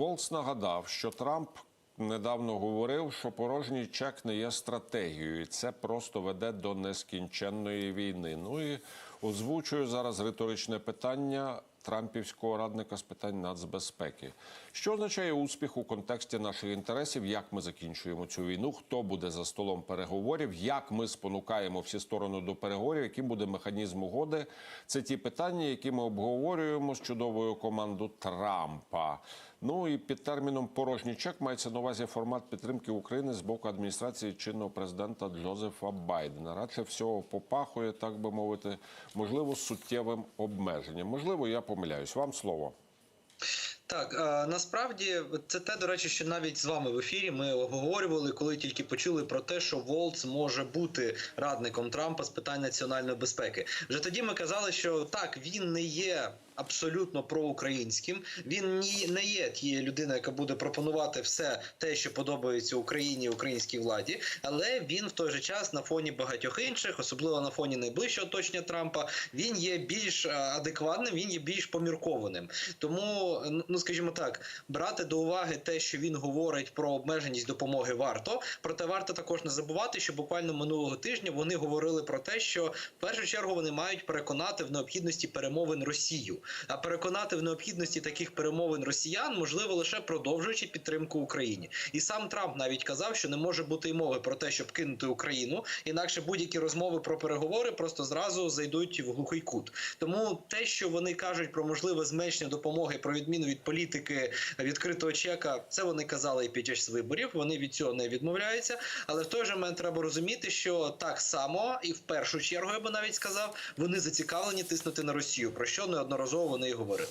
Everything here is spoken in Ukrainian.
Волц нагадав, що Трамп недавно говорив, що порожній чек не є стратегією, і це просто веде до нескінченної війни. Ну і озвучую зараз риторичне питання трампівського радника з питань нацбезпеки. Що означає успіх у контексті наших інтересів? Як ми закінчуємо цю війну? Хто буде за столом переговорів? Як ми спонукаємо всі сторони до переговорів? Яким буде механізм угоди? Це ті питання, які ми обговорюємо з чудовою командою Трампа. Ну і під терміном порожній чек мається на увазі формат підтримки України з боку адміністрації чинного президента Джозефа Байдена. Радше всього попахує, так би мовити, можливо, суттєвим обмеженням. Можливо, я помиляюсь. Вам слово. Так, е, насправді це те, до речі, що навіть з вами в ефірі ми обговорювали, коли тільки почули про те, що Волц може бути радником Трампа з питань національної безпеки. Вже тоді ми казали, що так він не є абсолютно проукраїнським. Він ні не є тією людиною, яка буде пропонувати все те, що подобається Україні, українській владі, але він в той же час на фоні багатьох інших, особливо на фоні найближчого оточення Трампа, він є більш е, адекватним, він є більш поміркованим. Тому, ну скажімо так, брати до уваги те, що він говорить про обмеженість допомоги, варто. Проте варто також не забувати, що буквально минулого тижня вони говорили про те, що в першу чергу вони мають переконати в необхідності перемовин Росію. А переконати в необхідності таких перемовин росіян можливо лише продовжуючи підтримку Україні. І сам Трамп навіть казав, що не може бути й мови про те, щоб кинути Україну, інакше будь-які розмови про переговори просто зразу зайдуть в глухий кут. Тому те, що вони кажуть про можливе зменшення допомоги, про відміну від політики відкритого чека, це вони казали і під час виборів. Вони від цього не відмовляються. Але в той же момент треба розуміти, що так само і в першу чергу я би навіть сказав, вони зацікавлені тиснути на Росію, про що неодноразово вони і говорили.